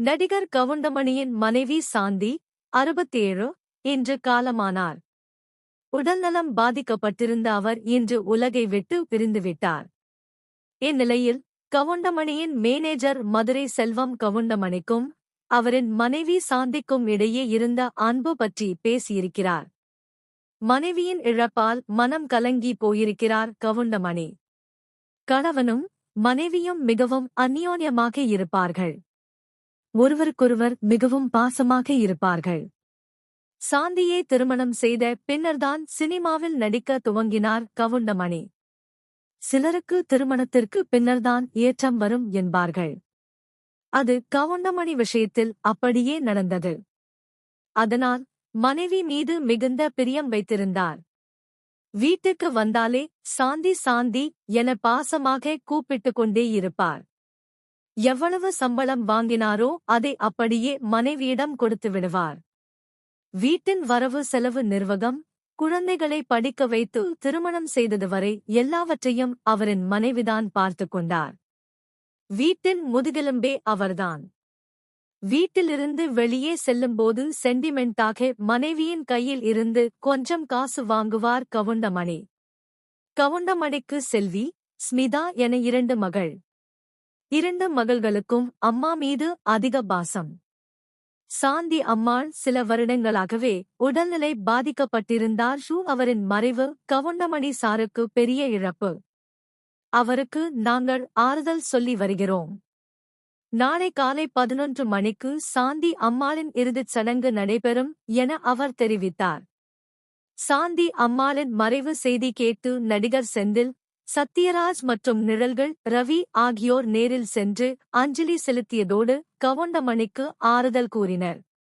நடிகர் கவுண்டமணியின் மனைவி சாந்தி அறுபத்தேழு இன்று காலமானார். உடல்நலம் பாதிக்கப்பட்டிருந்த அவர் இன்று உலகை விட்டு பிரிந்துவிட்டார். இந்நிலையில் கவுண்டமணியின் மேனேஜர் மதுரை செல்வம் கவுண்டமணிக்கும் அவரின் மனைவி சாந்திக்கும் இடையே இருந்த அன்பு பற்றி பேசியிருக்கிறார். மனைவியின் இழப்பால் மனம் கலங்கி போயிருக்கிறார் கவுண்டமணி. கணவனும் மனைவியும் மிகவும் அந்யோன்யமாக இருப்பார்கள். ஒருவருக்கொருவர் மிகவும் பாசமாக இருப்பார்கள். சாந்தியை திருமணம் செய்த பின்னர்தான் சினிமாவில் நடிக்க துவங்கினார் கவுண்டமணி. சிலருக்கு திருமணத்திற்கு பின்னர்தான் ஏற்றம் வரும் என்பார்கள். அது கவுண்டமணி விஷயத்தில் அப்படியே நடந்தது. அதனால் மனைவி மீது மிகுந்த பிரியம் வைத்திருந்தார். வீட்டுக்கு வந்தாலே சாந்தி சாந்தி என பாசமாக கூப்பிட்டு கொண்டே இருப்பார். எவ்வளவு சம்பளம் வாங்கினாரோ அதை அப்படியே மனைவியிடம் கொடுத்து விடுவார். வீட்டின் வரவு செலவு நிர்வகம் குழந்தைகளை படிக்க வைத்து திருமணம் செய்தது வரை எல்லாவற்றையும் அவரின் மனைவிதான் பார்த்து கொண்டார். வீட்டின் முதுகெலும்பே அவர்தான். வீட்டிலிருந்து வெளியே செல்லும்போது சென்டிமெண்டாக மனைவியின் கையில் இருந்து கொஞ்சம் காசு வாங்குவார் கவுண்டமணி. கவுண்டமணிக்கு செல்வி ஸ்மிதா என இரண்டு மகள். இரண்டு மகள்களுக்கும் அம்மா மீது அதிக பாசம். சாந்தி அம்மாள் சில வருடங்களாகவே உடல்நிலை பாதிக்கப்பட்டிருந்தார். ஷூ அவரின் மறைவு கவுண்டமணி சாருக்கு பெரிய இழப்பு. அவருக்கு நாங்கள் ஆறுதல் சொல்லி வருகிறோம். நாளை காலை பதினொன்று மணிக்கு சாந்தி அம்மாளின் இறுதிச் சடங்கு நடைபெறும் என அவர் தெரிவித்தார். சாந்தி அம்மாளின் மறைவு செய்தி கேட்டு நடிகர் செந்தில் சத்யராஜ் மற்றும் நிழல்கள் ரவி ஆகியோர் நேரில் சென்று அஞ்சலி செலுத்தியதோடு கவுண்டமணிக்கு ஆறுதல் கூறினர்.